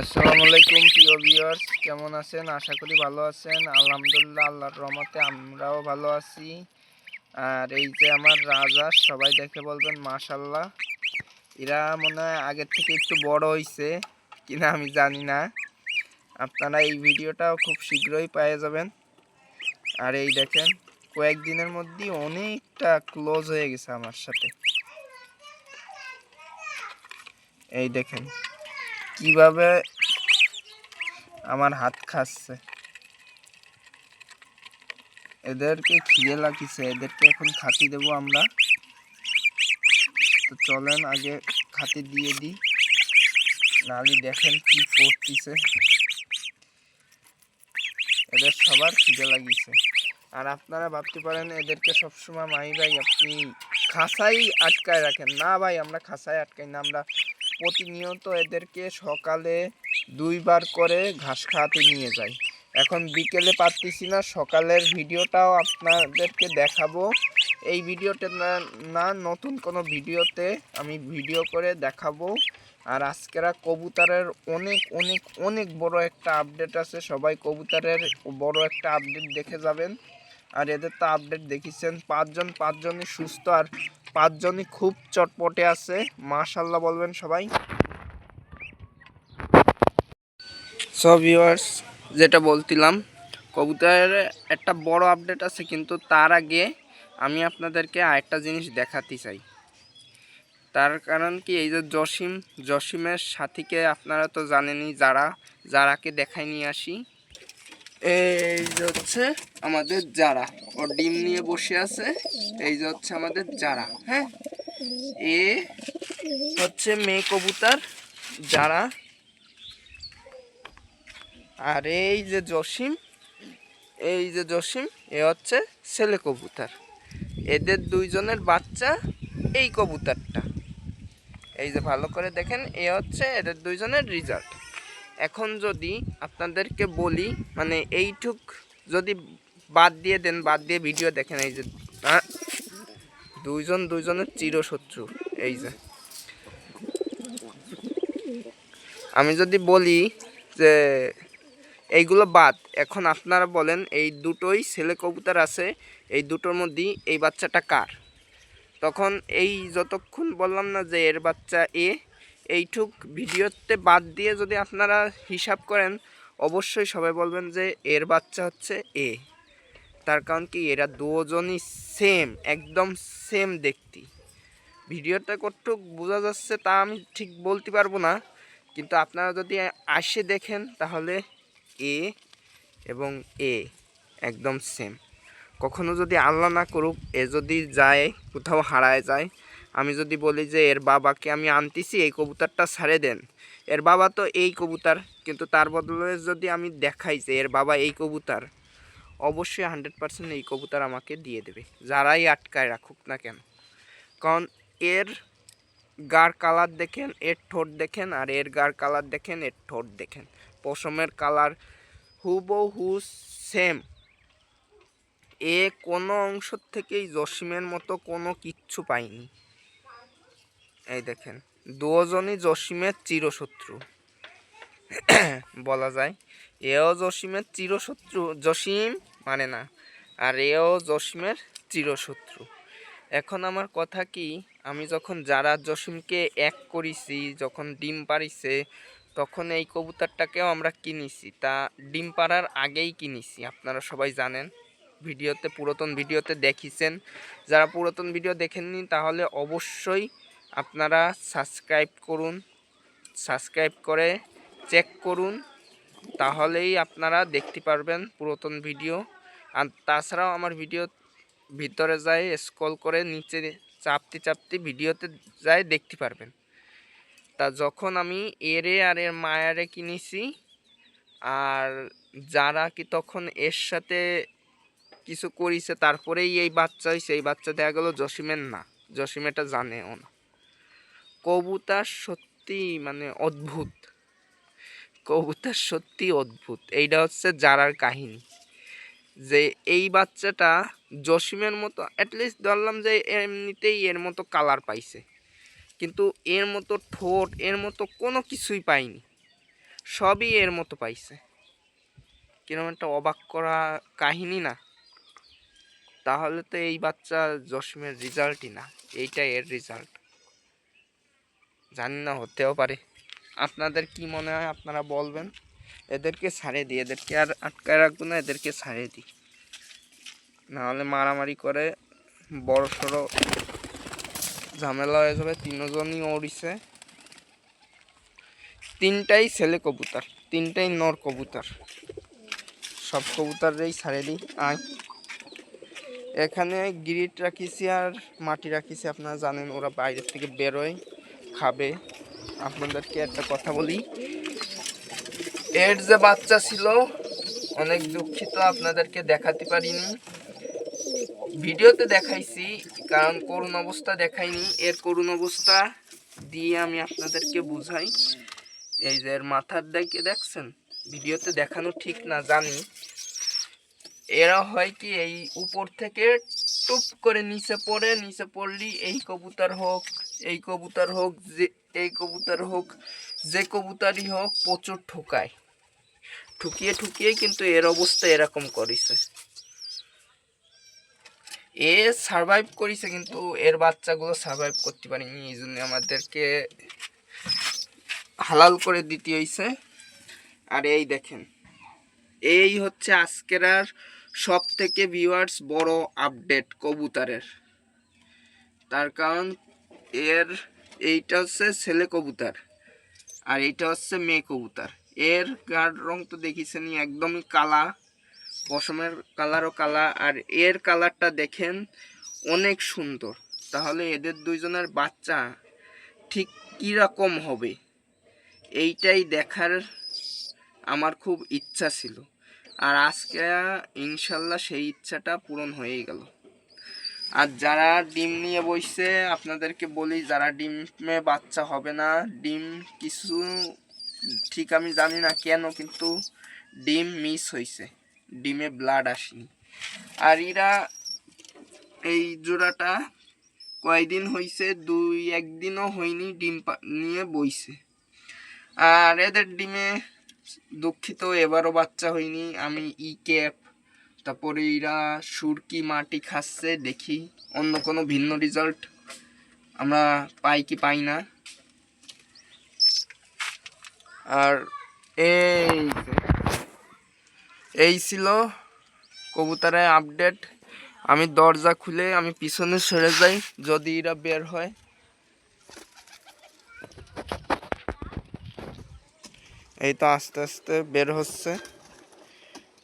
আসসালামু আলাইকুম প্রিয় ভিউয়ার্স কেমন আছেন? আশা করি ভালো আছেন। আলহামদুলিল্লাহ, আল্লাহর রহমতে আমরাও ভালো আছি। আর এই যে আমার রাজা, সবাই দেখে বলবেন মাশাল্লাহ এরা মনে হয় আগের থেকে একটু বড় হয়েছে কিনা আমি জানি না। আপনারা এই ভিডিওটাও খুব শীঘ্রই পেয়ে যাবেন। আর এই দেখেন, কয়েকদিনের মধ্যেই অনেকটা ক্লোজ হয়ে গেছে আমার সাথে। এই দেখেন কীভাবে আমার হাত খাচ্ছে? এদেরকে খিদে লাগিছে, এদেরকে এখন খাতি দেবো আমরা। তো চলেন, আগে খাতি দিয়ে দিই। নালি দেখেন কি করতেছে। এদের সবার খিদে লাগিছে। আর আপনারা ভাবতে পারেন, এদেরকে সবসময় মাই ভাই, আপনি খাসাই আটকায় রাখেন। না ভাই, আমরা খাসায় আটকাই না, আমরা প্রতিনিয়ত এদেরকে সকালে দুইবার করে ঘাস খাওয়াতে নিয়ে যাই। এখন বিকেলে পারতেছি না, সকালের ভিডিওটাও আপনাদেরকে দেখাবো। এই ভিডিওতে না, নতুন কোনো ভিডিওতে আমি ভিডিও করে দেখাবো। আর আজকেরা কবুতরের অনেক অনেক অনেক বড় একটা আপডেট আছে। সবাই কবুতরের বড় একটা আপডেট দেখে যাবেন। আর এদের তো আপডেট দেখিছেন। পাঁচজন, পাঁচজনই সুস্থ আর পাঁচজনই খুব চটপটে আছে। মাশাল্লাহ বলবেন সবাই। সব ভিউয়ার্স যেটা বলছিলাম, কবুতরের একটা বড় আপডেট আছে, কিন্তু তার আগে আমি আপনাদেরকে আরেকটা জিনিস দেখাতে চাই। তার কারণ কি, এই যে জসিম, জসিমের সাথীকে আপনারা তো জানেনই, যারা, যারাকে দেখাই নিয়ে আসি এই যে হচ্ছে আমাদের যারা। ও ডিম নিয়ে বসে আছে, এই যে হচ্ছে আমাদের যারা হ্যাঁ? এ হচ্ছে মেয়ে কবুতর, যারা। আর এই যে জসিম, এই যে জসিম, এ হচ্ছে ছেলে কবুতর। এদের দুইজনের বাচ্চা এই কবুতরটা। এই যে ভালো করে দেখেন, এ হচ্ছে এদের দুইজনের রেজাল্ট এখন যদি আপনাদেরকে বলি মানে এইটুক যদি বাদ দিয়ে দেন, বাদ দিয়ে ভিডিও দেখেন, এই যে দুইজন দুইজনের চিরশত্রু, এই যে। আমি যদি বলি যে, এইগুলো বাদ, এখন আপনারা বলেন, এই দুটোই ছেলে কবুতর আছে, এই দুটোর মধ্যেই এই বাচ্চাটা কার? তখন এই যতক্ষণ বললাম না যে এর বাচ্চা এ এইটুক ভিডিওতে বাদ দিয়ে যদি আপনারা হিসাব করেন, অবশ্যই সবাই বলবেন যে এর বাচ্চা হচ্ছে এ। তার কারণ কি, এরা দুজনই সেম একদম সেম দেখতি। ভিডিওটা কতটুক বোঝা যাচ্ছে তা আমি ঠিক বলতে পারব না, কিন্তু আপনারা যদি আসে দেখেন, তাহলে এ এবং এ একদম সেম কখনো যদি আল্লাহ না করুক, এ যদি যায়, কোথাও হারায় যায় আমি যদি বলি যে এর বাবাকে আমি আনতেছি, এই কবুতরটা ছাড়ে দেন। এর বাবা তো এই কবুতর, কিন্তু তার বদলে যদি আমি দেখাই যে এর বাবা এই কবুতর, অবশ্যই হান্ড্রেড পার্সেন্ট এই কবুতর আমাকে দিয়ে দেবে, যারাই আটকায় রাখুক না কেন। কারণ এর গার কালার দেখেন, এর ঠোঁট দেখেন, আর এর গার কালার দেখেন, এর ঠোঁট দেখেন। পশমের কালার হুবহু সেম এ কোনো অংশ থেকেই জসিমের মতো কোনো কিচ্ছু পাইনি। এই দেখেন দুজনই জসিমের চিরশত্রু। বলা যায়, এও জসিমের চিরশত্রু, জসিম মানে না, আর এও জসিমের চিরশত্রু। এখন আমার কথা কি, আমি যখন যারা জসিমকে এক করেছি, যখন ডিম পারিছে তখন এই কবুতরটাকেও আমরা কিনেছি। তা ডিম পাড়ার আগেই কিনেছি, আপনারা সবাই জানেন। ভিডিওতে, পুরাতন ভিডিওতে দেখিছেন। যারা পুরাতন ভিডিও দেখেননি, তাহলে অবশ্যই আপনারা সাবস্ক্রাইব করুন সাবস্ক্রাইব করে চেক করুন, তাহলেই আপনারা দেখতে পারবেন পুরাতন ভিডিও আর তাছাড়াও আমার ভিডিও ভিতরে যায় স্ক্রল করে নিচে চাপতে চাপতে ভিডিওতে যায় দেখতে পারবেন। তা যখন আমি এরে আর এর মায়ারে কিনেছি, আর যারা কি তখন এর সাথে কিছু করিছে, তারপরেই এই বাচ্চা হয়েছে এই বাচ্চা দেখা গেল জসিমের না, জসিম এটা জানেও না। কবুতার সত্যি মানে অদ্ভুত। কবুতার সত্যি অদ্ভুত। এইটা হচ্ছে যারার কাহিনী। যে এই বাচ্চাটা জসিমের মতো অ্যাটলিস্ট ধরলাম যে এমনিতেই এর মতো কালার পাইছে। কিন্তু এর মতো ঠোঁট, এর মতো কোনো কিছুই পাইনি। সবই এর মতো পাইছে। কীরকম একটা অবাক করা কাহিনী না? তাহলে তো এই বাচ্চা জসিমের রেজাল্টই না। এইটা এর রেজাল্ট জানি না, হতেও পারে। আপনাদের কি মনে হয় আপনারা বলবেন? এদেরকে ছাড়ে দিই, এদেরকে আর আটকায় রাখব না, এদেরকে ছাড়ে দিই। নাহলে মারামারি করে বড় সড়ো ঝামেলা হয়ে যাবে, তিনজনই ওড়িছে তিনটাই ছেলে কবুতর, তিনটাই নর কবুতর। সব কবুতরই ছাড়ে দিই। আয় এখানে গ্রিট রাখিছি আর মাটি রাখিছি, আপনারা জানেন, ওরা বাইরের থেকে বেরোয়। খাবে। আপনাদেরকে একটা কথা বলি। এর যে বাচ্চা ছিল, অনেক দুঃখিত আপনাদেরকে দেখাতে পারিনি। ভিডিওতে দেখাইছি, কারণ করুণ অবস্থা দেখাইনি। এর করুণ অবস্থা দিয়ে আমি আপনাদেরকে বুঝাই। এই যে এর মাথার দিকে দেখছেন? ভিডিওতে দেখানো ঠিক না, জানি। এরা হয় কি, এই উপর থেকে টুপ করে নিচে পড়ে, নিচে পড়লি এই কবুতর হোক এই কবুতর হোক যে, এই কবুতর হোক, যে কবুতরই হোক, প্রচুর ঠুকায়। ঠুকিয়ে ঠুকিয়ে কিন্তু এর অবস্থা এরকম করেছে। এ সারভাইভ করেছে কিন্তু এর বাচ্চাগুলো সারভাইভ করতে পারেনি। এই জন্য আমাদেরকে হালাল করে দিতে হয়েছে। আর এই দেখেন, এই হচ্ছে আজকের আর সব থেকে ভিউয়ার্স বড় আপডেট কবুতরের। তার কারণ এর, এইটা হচ্ছে ছেলে কবুতর, আর এইটা হচ্ছে মেয়ে কবুতর। এর গাঢ় রং তো দেখিছেনই একদমই কালা, পশমের কালারও কালা, আর এর কালারটা দেখেন অনেক সুন্দর। তাহলে এদের দুইজনের বাচ্চা ঠিক কীরকম হবে, এইটাই দেখার আমার খুব ইচ্ছা ছিল। আর আজকে ইনশাল্লাহ সেই ইচ্ছাটা পূরণ হয়েই গেল। আর যারা ডিম নিয়ে বসছে, আপনাদেরকে বলি, যারা ডিমে বাচ্চা হবে না, ডিম কিছু ঠিক আমি জানি না কেন, কিন্তু ডিম মিস হয়েছে ডিমে ব্লাড আসেনি। আর এরা এই জোড়াটা কয়দিন হয়েছে দুই, একদিনও হয়নি ডিম নিয়ে বইছে। আর এদের ডিমে দুঃখিত, এবারও বাচ্চা হয়নি। আমি ই ক্যাপ তারপরে এরা সুরকি মাটি খাচ্ছে, দেখি অন্য কোনো ভিন্ন রেজাল্ট আমরা পাই কি পাই না। আর এই এই ছিল কবুতরের আপডেট আমি দরজা খুলে আমি পিছনে সরে যাই, যদি এরা বের হয়। এই তো আস্তে আস্তে বের হচ্ছে।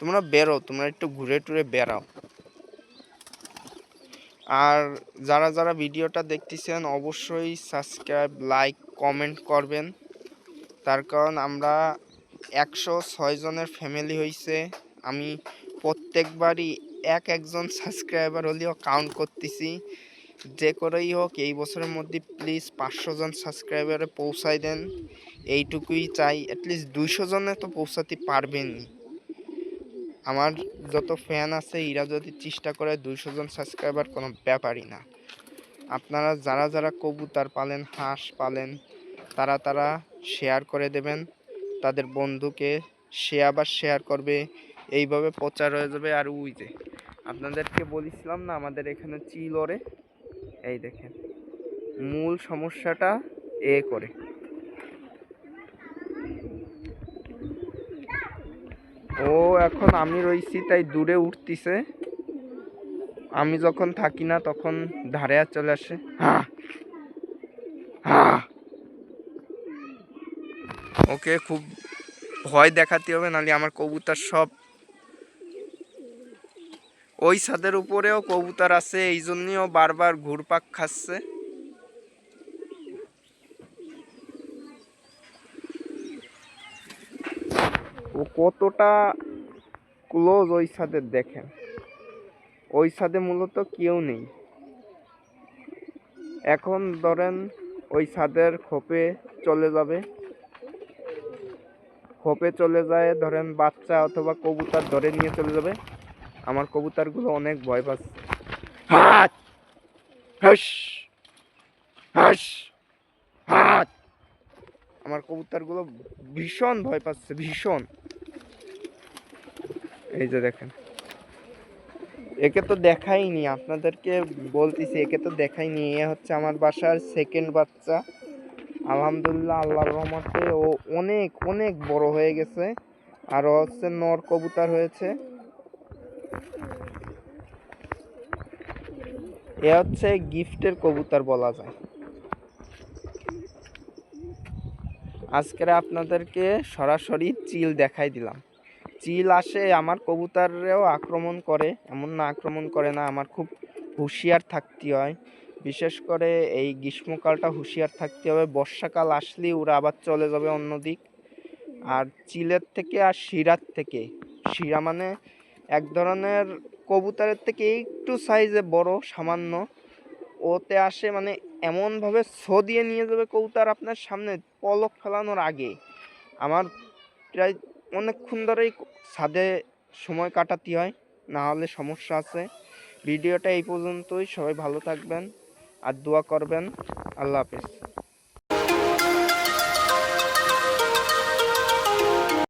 তোমরা বেরো, তোমরা একটু ঘুরে টুরে বেরাও আর যারা যারা ভিডিওটা দেখতেছেন, অবশ্যই সাবস্ক্রাইব লাইক কমেন্ট করবেন। তার কারণ আমরা একশো ছয় জনের ফ্যামিলি হয়েছে আমি প্রত্যেকবারই এক একজন সাবস্ক্রাইবার হলেও কাউন্ট করতেছি। যে করেই হোক, এই বছরের মধ্যে প্লিজ পাঁচশো জন সাবস্ক্রাইবারে পৌঁছাই দেন। এইটুকুই চাই অ্যাটলিস্ট দুইশো জনে তো পৌঁছাতে পারবেনই। আমার যত ফ্যান আছে, এরা যদি চেষ্টা করে দুইশো জন সাবস্ক্রাইবার কোনো ব্যাপারই না। আপনারা যারা যারা কবুতর পালেন, হাঁস পালেন, তারা তারা শেয়ার করে দেবেন। তাদের বন্ধুকে সে আবার শেয়ার করবে। এইভাবে প্রচার হয়ে যাবে আর ওই যে, আপনাদেরকে বলেছিলাম না, আমাদের এখানে চিল ওরে এই দেখেন, মূল সমস্যাটা এ করে। ও এখন আমি রইছি, তাই দূরে উঠতিছে। আমি যখন থাকি না, তখন ধারে আর চলে আসে। হ্যাঁ হ্যাঁ ওকে খুব ভয় দেখাতে হবে, নাহলে আমার কবুতর সব ওই ছাদের উপরেও কবুতর আছে, এই জন্যই বারবার ঘুরপাক খাচ্ছে। ও কতটা ক্লোজ ওই ছাদের দেখেন। ওই ছাদে মূলত কেউ নেই। এখন ধরেন ওই ছাদের খোপে চলে যাবে। খোপে চলে যায়, ধরেন বাচ্চা অথবা কবুতর ধরে নিয়ে চলে যাবে। আমার কবুতরগুলো অনেক ভয় পাচ্ছে। হাত! আমার কবুতরগুলো ভীষণ ভয় পাচ্ছে, ভীষণ। এই যে দেখেন। একে তো দেখাইনি, আপনাদেরকে বলতেছি, একে তো দেখাইনি। এ হচ্ছে আমার বাসার সেকেন্ড বাচ্চা। আলহামদুলিল্লাহ, আল্লাহর রহমতে ও অনেক অনেক বড় হয়ে গেছে। আর ও হচ্ছে নর কবুতর হয়েছে। এ হচ্ছে গিফটের কবুতর বলা যায়। আজকের আপনাদেরকে সরাসরি চিল দেখাই দিলাম। চিল আসে, আমার কবুতরেও আক্রমণ করে। এমন না আক্রমণ করে না, আমার খুব হুঁশিয়ার থাকতে হয়। বিশেষ করে এই গ্রীষ্মকালটা হুঁশিয়ার থাকতে হবে। বর্ষাকাল আসলেই ওরা আবার চলে যাবে অন্যদিক। আর চিলের থেকে আর শিরার থেকে, শিরা মানে এক ধরনের কবুতরের থেকে একটু সাইজে বড়, সামান্য। ওতে আসে মানে এমনভাবে ছো দিয়ে নিয়ে যাবে কবুতর আপনার সামনে, পলক ফেলানোর আগে। আমার প্রায় অনেকক্ষণ ধরেই ছাদে সময় কাটাতে হয়, না হলে সমস্যা আছে। ভিডিওটা এই পর্যন্তই, সবাই ভালো থাকবেন আর দোয়া করবেন। আল্লাহ হাফেজ।